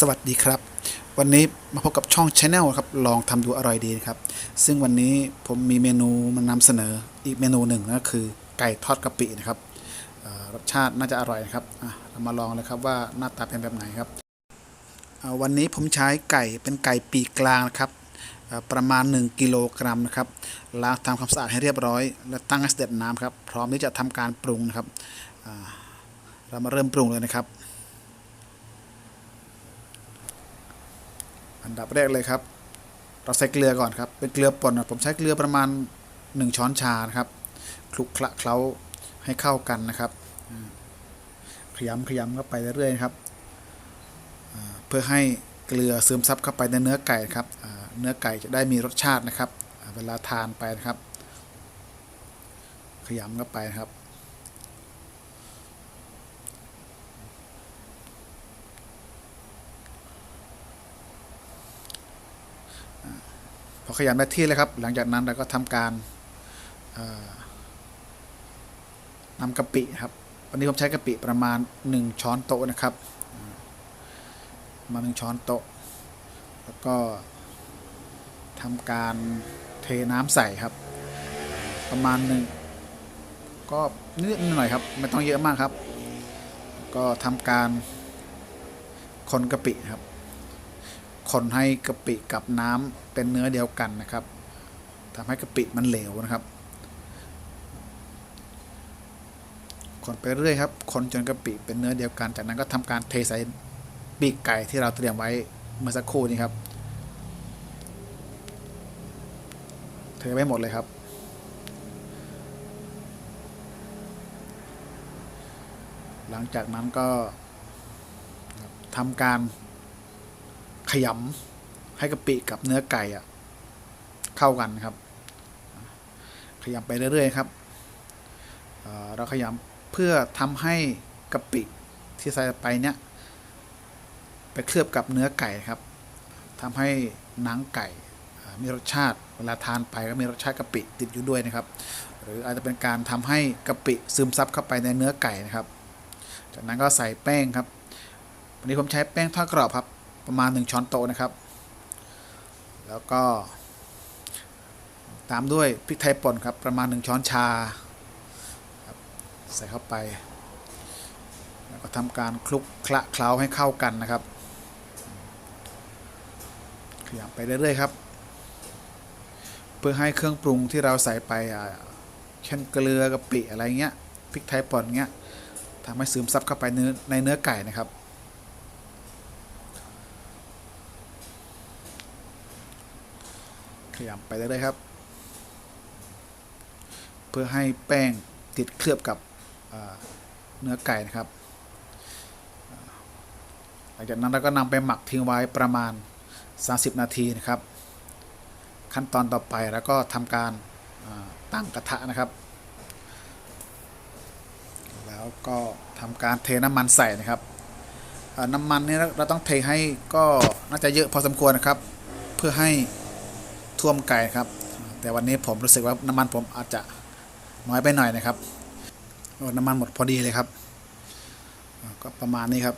สวัสดีครับ วันนี้มาพบกับช่อง Channel ครับลองทำดูอร่อยดีครับ ซึ่งวันนี้ผมมีเมนูมานำเสนออีกเมนูหนึ่งนั่นก็คือไก่ทอดกะปินะครับรสชาติน่าจะอร่อยนะครับเรามาลองเลยครับว่าหน้าตาเป็นแบบไหนครับวันนี้ผมใช้ไก่เป็นไก่ปีกกลางนะครับประมาณ 1 กิโลกรัมนะครับล้างทำความสะอาดให้เรียบร้อย แล้วตั้งให้เสด็จน้ำครับ พร้อมที่จะทำการปรุงนะครับเรามาเริ่มปรุงเลยนะครับ อันดับแรกเลยครับ เราใส่เกลือก่อนครับ เป็นเกลือป่นนะผมใช้เกลือประมาณ 1 ช้อนชานครับคลุกคละเคล้าให้เข้ากันนะครับขยำขยำเข้าไปเรื่อยๆครับเพื่อให้เกลือซึมซับเข้าไปในเนื้อไก่ครับเนื้อไก่จะได้มีรสชาตินะครับ เวลาทานไปนะครับ ขยำเข้าไปนะครับ พอขยำได้ที่แล้วครับ หลังจากนั้นเราก็ทำการเอ่อนำกะปิครับ วันนี้ผมใช้กะปิประมาณ 1 ช้อนโต๊ะนะครับประมาณหนึ่งช้อนโต๊ะ แล้วก็ทำการเทน้ำใส่ครับ ประมาณหนึ่งก็นิดหน่อยครับ ไม่ต้องเยอะมากครับ ก็ทำการคนกะปิครับ คนให้กะปิกับน้ำเป็นเนื้อเดียวกันนะครับทำให้กะปิมันเหลวนะครับ คนไปเรื่อยครับ คนจนกะปิเป็นเนื้อเดียวกัน จากนั้นก็ทำการเทใส่ปีกไก่ที่เราเตรียมไว้เมื่อสักครู่นี้ครับ เทไว้หมดเลยครับหลังจากนั้นก็ทำการ ขยำให้กะปิกับเนื้อไก่อะเข้ากันครับ ขยำไปเรื่อยๆครับเเราขยำเพื่อทำให้กะปิที่ใส่ไปเนี้ยไปเคลือบกับเนื้อไก่ครับทำให้หนังไก่มีรสชาติเวลาทานไปก็มีรสชาติกะปิติดอยู่ด้วยนะครับ หรืออาจจะเป็นการทำให้กะปิซึมซับเข้าไปในเนื้อไก่นะครับ จากนั้นก็ใส่แป้งครับ วันนี้ผมใช้แป้งทอดกรอบครับ ประมาณ 1 ช้อนโต๊ะนะครับ แล้วก็ ตามด้วยพริกไทยป่นครับ ประมาณ 1 ช้อนชาใส่เข้าไป แล้วก็ทำการคลุกคละเคล้าให้เข้ากันนะครับขยำไปเรื่อยๆครับ เพื่อให้เครื่องปรุงที่เราใส่ไปเช่นเกลือกะปิอะไรเงี้ยพริกไทยป่นเงี้ยทำให้ซึมซับเข้าไปในเนื้อไก่นะครับ ขยำไปเรื่อยๆครับ เพื่อให้แป้งติดเคลือบกับเนื้อไก่นะครับหลังจากนั้นเราก็นำไปหมักทิ้งไว้ประมาณ 30 นาทีนะครับ ขั้นตอนต่อไปแล้วก็ทำการตั้งกระทะนะครับ แล้วก็ทำการเทน้ำมันใส่นะครับน้ำมันนี่เราต้องเทให้ก็น่าจะเยอะพอสมควรนะครับ เพื่อให้ ท่วมไก่ครับ แต่วันนี้ผมรู้สึกว่าน้ำมันผมอาจจะน้อยไปหน่อยนะครับน้ำมันหมดพอดีเลยครับก็ประมาณนี้ครับ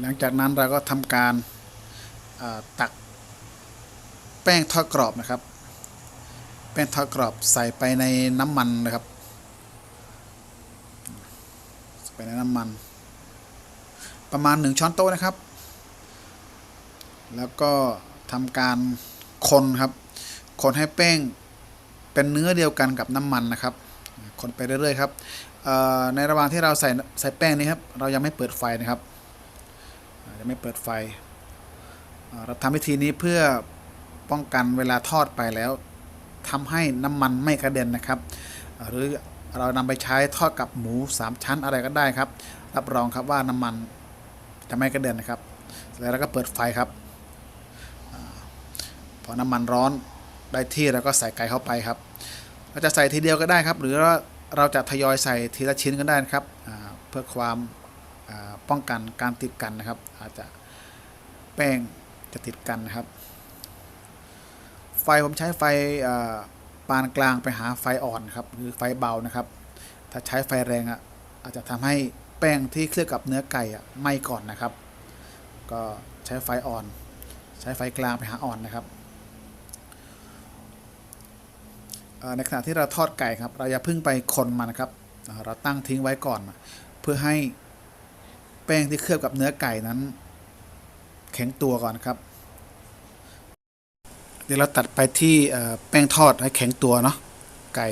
หลังจากนั้นเราก็ทำการตักแป้งทอดกรอบนะครับ แป้งทอดกรอบใส่ไปในน้ำมันนะครับใส่ไปในน้ำมัน ประมาณหนึ่งช้อนโต๊ะนะครับ แล้วก็ทำการคนครับ คนให้แป้งเป็นเนื้อเดียวกันกับน้ำมันนะครับ คนไปเรื่อยๆครับในระหว่างที่เราใส่ใส่แป้งนี้ครับ เรายังไม่เปิดไฟนะครับยังไม่เปิดไฟ เราทำวิธีนี้เพื่อป้องกันเวลาทอดไปแล้วทำให้น้ำมันไม่กระเด็นนะครับ หรือเรานำไปใช้ทอดกับหมูสามชั้นอะไรก็ได้ครับ รับรองครับว่าน้ำมันจะไม่กระเด็นนะครับ แล้วเราก็เปิดไฟครับ พอน้ำมันร้อนได้ที่แล้วก็ใส่ไก่เข้าไปครับเราจะใส่ทีเดียวก็ได้ครับ หรือว่าเราจะทยอยใส่ทีละชิ้นก็ได้นะครับเพื่อความป้องกันการติดกันนะครับ อาจจะแป้งจะติดกันนะครับ ไฟผมใช้ไฟปานกลางไปหาไฟอ่อนครับหรือไฟเบานะครับ ถ้าใช้ไฟแรงอะอาจจะทำให้แป้งที่เคลือบกับเนื้อไก่อะไหม้ก่อนนะครับ ก็ใช้ไฟอ่อน ใช้ไฟกลางไปหาอ่อนนะครับเอ่อ ในขณะที่เราทอดไก่ครับ เราอย่าเพิ่งไปคนมันนะครับ เราตั้งทิ้งไว้ก่อน เพื่อให้แป้งที่เคลือบกับเนื้อไก่นั้น แข็งตัวก่อนครับ เดี๋ยวเราตัดไปที่แป้งทอดให้แข็งตัวเนาะไก่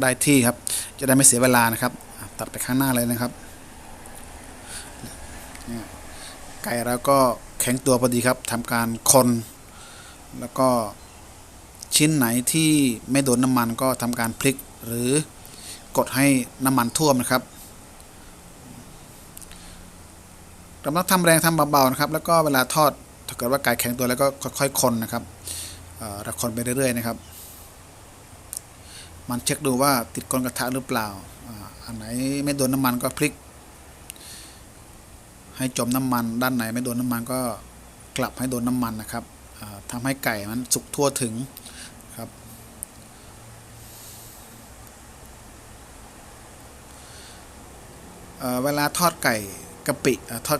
ได้ที่ครับ จะได้ไม่เสียเวลานะครับ ตัดไปข้างหน้าเลยนะครับไก่เราก็แข็งตัวพอดีครับทำการคนแล้วก็ ชิ้นไหนที่ไม่โดนน้ำมันก็ทำการพลิกหรือกดให้น้ำมันท่วมนะครับเราต้องทำแรงทำเบาๆนะครับ แล้วก็เวลาทอดถ้าเกิดว่าไก่แข็งตัวแล้วก็ค่อยๆคนนะครับเราคนไปเรื่อยๆนะครับ มันเช็คดูว่าติดก้นกระทะหรือเปล่าอ,อันไหนไม่โดนน้ำมันก็พลิก ให้จมน้ำมัน ด้านไหนไม่โดนน้ำมันก็กลับให้โดนน้ำมันนะครับ ทำให้ไก่มันสุกทั่วถึงครับเเวลาทอดไก่กะปิอ่าทอด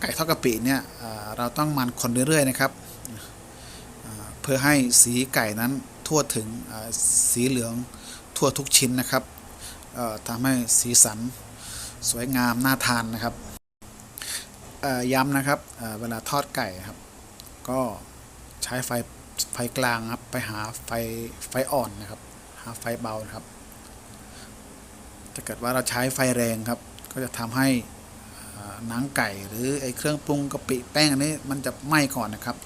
ไก่ทอดกะปิเนี่ยเราต้องมันคนเรื่อยๆนะครับ เพื่อให้สีไก่นั้นทั่วถึงสีเหลืองทั่วทุกชิ้นนะครับทำให้สีสันสวยงามน่าทานนะครับย้ำนะครับเเวลาทอดไก่ครับ ก็ ใช้ไฟไฟกลางครับ ไปหาไฟไฟอ่อนนะครับ หาไฟเบานะครับ ถ้าเกิดว่าเราใช้ไฟแรงครับ ก็จะทำให้หนังไก่หรือไอ้เครื่องปรุงกะปิแป้งอันนี้มันจะไหม้ก่อนนะครับ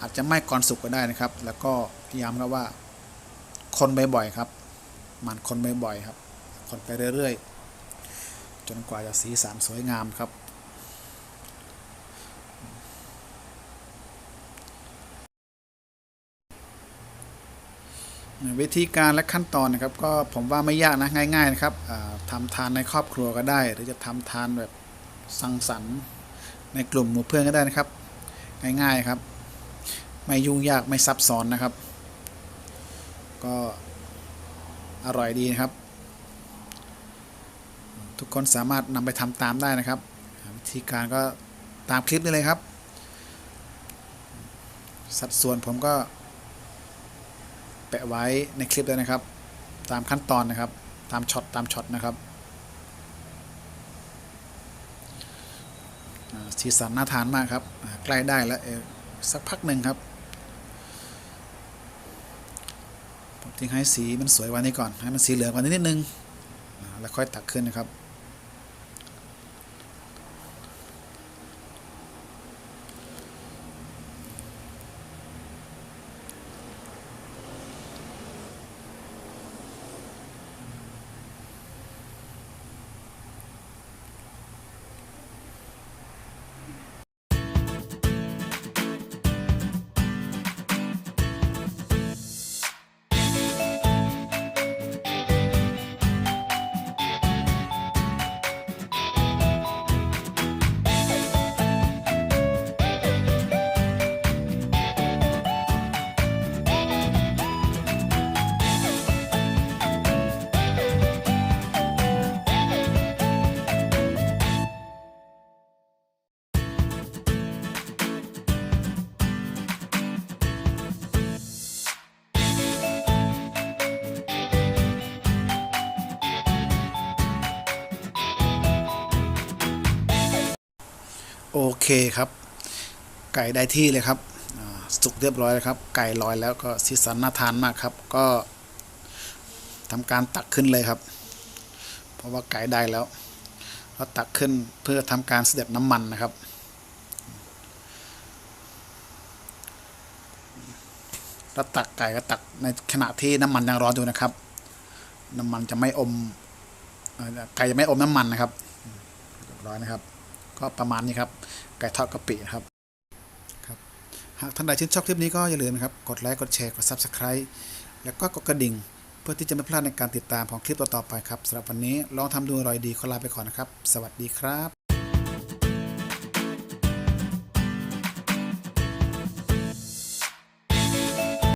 อาจจะไหม้ก่อนสุกก็ได้นะครับ แล้วก็ย้ำครับว่าคนบ่อยๆครับ มันคนบ่อยๆครับ คนไปเรื่อยๆ จนกว่าจะสีสันสวยงามครับ วิธีการและขั้นตอนนะครับก็ผมว่าไม่ยากนะง่าย ๆ นะครับอ่าทำทานในครอบครัวก็ได้ หรือจะทำทานแบบสังสรรค์ในกลุ่มหมู่เพื่อนก็ได้นะครับ ง่ายๆครับ ไม่ยุ่งยากไม่ซับซ้อนนะครับ ก็อร่อยดีนะครับ ทุกคนสามารถนำไปทำตามได้นะครับ วิธีการก็ตามคลิปนี้เลยครับ สัดส่วนผมก็ แปะไว้ในคลิปเลยนะครับ ตามขั้นตอนนะครับ ตามช็อตตามช็อตนะครับสีสันน่าทานมากครับ ใกล้ได้แล้วสักพักหนึ่งครับ ผมทิ้งให้สีมันสวยกวันนี้ก่อน ให้มันสีเหลืองกว่านี้นิดนึง แล้วค่อยตักขึ้นนะครับ โอเคครับ ไก่ได้ที่เลยครับสุกเรียบร้อยแล้วครับ ไก่ลอยแล้วก็สีสันน่าทานมากครับ ก็ทำการตักขึ้นเลยครับ เพราะว่าไก่ได้แล้วเราตักขึ้นเพื่อทำการเสด็จน้ำมันนะครับเราตักไก่ก็ตักในขณะที่น้ำมันยังร้อนอยู่นะครับ น้ำมันจะไม่อมไก่จะไม่อมน้ำมันนะครับเรียบร้อยนะครับ ก็ประมาณนี้ครับ ไก่ทอดกะปินะครับครับหากท่านใดชื่นชอบคลิปนี้ก็อย่าลืมนะครับ กดไลค์ กดแชร์ กด Subscribe แล้วก็กดกระดิ่ง เพื่อที่จะไม่พลาดในการติดตามของคลิปต่อๆไปครับสำหรับวันนี้ลองทำดูอร่อยดีขอลาไปก่อนนะครับ สวัสดีครับ